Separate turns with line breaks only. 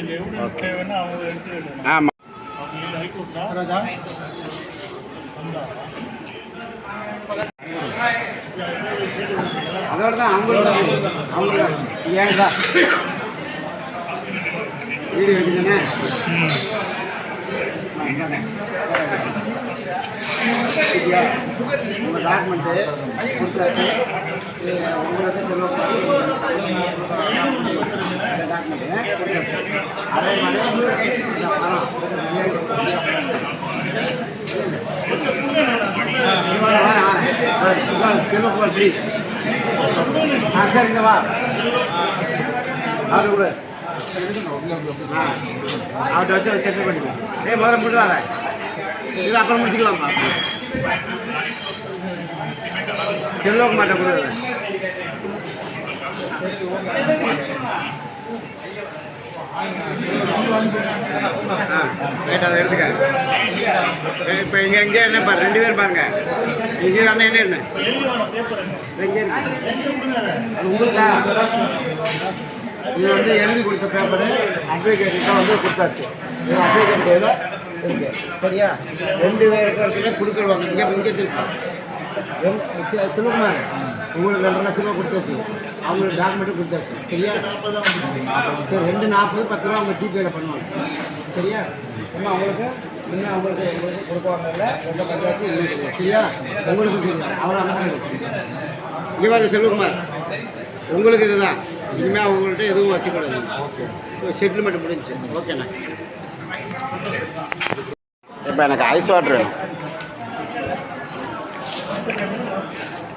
உங்களுக்கு எவிடன்ஸ் தேவைன்னா அவங்க எடுத்து
ஆமாம்
அவங்க ஹைகோர்ட்டா
ராஜா.
அதோட தான் அவங்களுக்கு அவங்களுக்கு ஏன் தான் வீடு கட்டிதானே சரியா? உங்கள் டாக்குமெண்ட்டு கொடுத்தாச்சு. இது உங்களுக்கு செல்வம் இந்த டாக்குமெண்ட்டு கொடுத்தாச்சு அதே மாதிரி இந்த பணம் செல்வகுமார் ஃப்ரீ ஆ சரி வா. அவரு கூட ஆ அவர்கிட்ட வச்சு செட்டில் பண்ணிக்கோ ஏய் முதல்ல முடிவாத இது அப்புறம் முடிச்சுக்கலாம்ப்பா கொடுக்குறேன் ரைட் அதை எடுத்துக்க. இப்போ இங்கே இங்கே என்ன பாரு ரெண்டு பேர் பாருங்க. இங்கே அண்ணன் என்ன என்ன? எங்கே உங்களுக்கா? இது வந்து எழுதி கொடுத்த பேப்பரு அட்வொகேட்டு வந்து கொடுத்தாச்சு. இது அட்வொகேட் இருக்கு. சரியா? ரெண்டு பேருக்கு வரைக்கும் இங்கே இங்கே திருப்பி. சிவகுமார். உங்களுக்கு ரெண்டு லட்ச ரூபா கொடுத்தாச்சு. அவங்களுக்கு டாக்குமெண்ட்டும் கொடுத்தாச்சு. சரியா? சரி ரெண்டு நாற்பது பத்து ரூபா அவங்க ஜிபேயில் பண்ணுவாங்க. சரியா? இன்னும் அவங்களுக்கு இன்னும் அவங்களுக்கு உங்களுக்கு கொடுக்குவாங்கல்ல ரெண்டு பஞ்சாயத்து சரியா? உங்களுக்கும் அவரை அனுப்பி இங்கே செல்வகுமார் உங்களுக்கு இதுதான். இனிமேல் அவங்கள்ட்ட எதுவும் வச்சுக்கூடாது. ஓகே செட்டில்மெண்ட் முடிஞ்சு. ஓகேண்ணா இப்போ எனக்கு ஐஸ் வாட்டர் வேணும். Thank you.